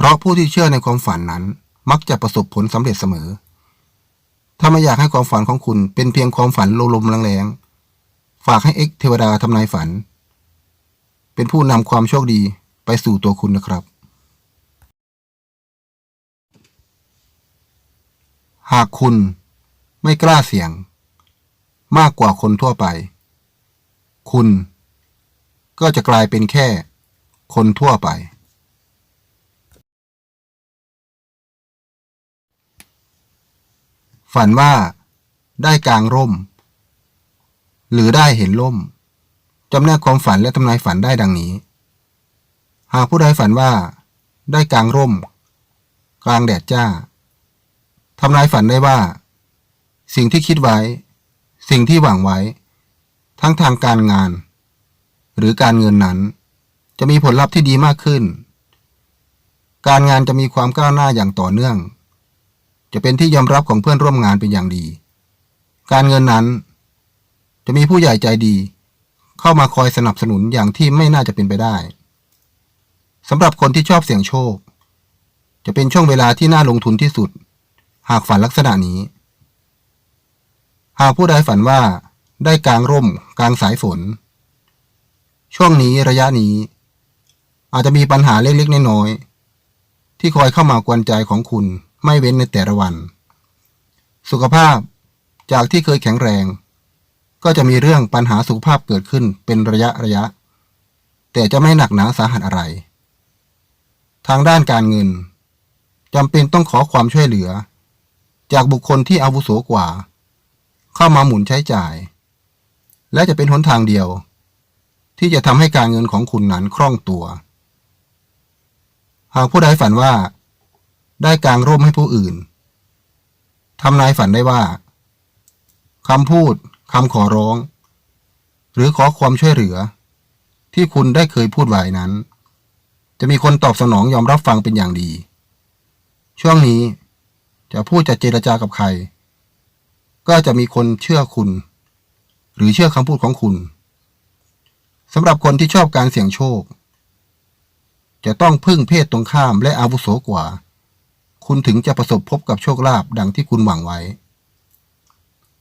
เพราะผู้ที่เชื่อในความฝันนั้น มักจะประสบผลสำเร็จเสมอ ถ้าไม่อยากให้ความฝันของคุณเป็นเพียงความฝันลมๆแรงๆ ฝากให้เอ็กเทวดาทำนายฝัน เป็นผู้นำความโชคดีไปสู่ตัวคุณนะครับ หากคุณไม่กล้าเสี่ยง มากกว่าคนทั่วไป คุณก็จะกลายเป็นแค่คนทั่วไป ฝันว่าได้กลางร่ม หรือได้เห็นร่มจำแนกความฝันและทำนายฝันได้ดังนี้ หากผู้ใดฝันว่า ได้กลางร่ม กลางแดดจ้าทำนายฝันได้ว่า สิ่งที่คิดไว้ สิ่งที่หวังไว้ ทั้งทางการงาน หรือการเงินนั้น จะมีผลลัพธ์ที่ดีมากขึ้น การงานจะมีความก้าวหน้าอย่างต่อเนื่อง จะเป็นที่ยอมรับของเพื่อนร่วมงานเป็นอย่างดี การเงินนั้น จะมีผู้ใหญ่ใจดี เข้ามาคอยสนับสนุนอย่างที่ไม่น่าจะเป็นไปได้สำหรับคนที่ชอบเสี่ยงโชค จะเป็นช่วงเวลาที่น่าลงทุนที่สุด หากฝันลักษณะนี้ หากผู้ใดฝันว่าได้กลางร่มกลางสายฝน ช่วงนี้ระยะนี้ อาจจะมีปัญหาเล็กๆน้อยๆที่คอยเข้ามากวนใจของคุณ ไม่เว้นในแต่ละวัน สุขภาพจากที่เคยแข็งแรง ก็จะมีเรื่องปัญหาสุขภาพเกิดขึ้นเป็นระยะระยะ แต่จะไม่หนักหนาสาหัสอะไร ทางด้านการเงินจำเป็นต้องขอความช่วยเหลือ จากบุคคลที่อาวุโสกว่า เข้ามาหมุนใช้จ่าย และจะเป็นหนทางเดียว ที่จะทำให้การเงินของคุณนั้นคล่องตัว หากผู้ใดฝันว่า ได้กางร่มให้ผู้อื่นทำนายฝันได้ว่าคำพูดคำขอร้อง หรือขอความช่วยเหลือ ที่คุณได้เคยพูดไว้นั้น จะมีคนตอบสนองยอมรับฟังเป็นอย่างดี ช่วงนี้จะพูดจะเจรจากับใคร ก็จะมีคนเชื่อคุณ หรือเชื่อคำพูดของคุณสำหรับคนที่ชอบการเสี่ยงโชค จะต้องพึ่งเพศตรงข้ามและอาวุโสกว่า คุณถึงจะประสบพบกับโชคลาภดังที่คุณหวังไว้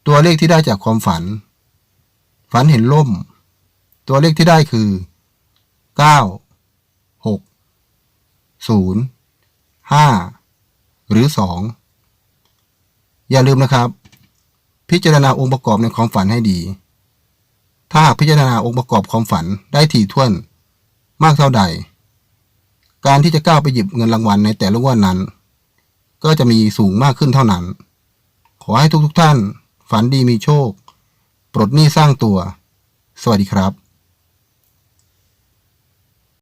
ตัวเลขที่ได้จากความฝัน ฝันเห็นล่ม ตัวเลขที่ได้คือ 9 6 0 5 หรือ 2 อย่าลืมนะครับ พิจารณาองค์ประกอบในความฝันให้ดี ถ้าหากพิจารณาองค์ประกอบความฝันได้ถี่ถ้วนมากเท่าใด การที่จะก้าวไปหยิบเงินรางวัลในแต่ละงวันนั้น ก็จะมีสูงมากขึ้นเท่านั้น ขอให้ทุกๆทท่าน ฝันดีมีโชค ปลดหนี้สร้างตัว สวัสดีครับ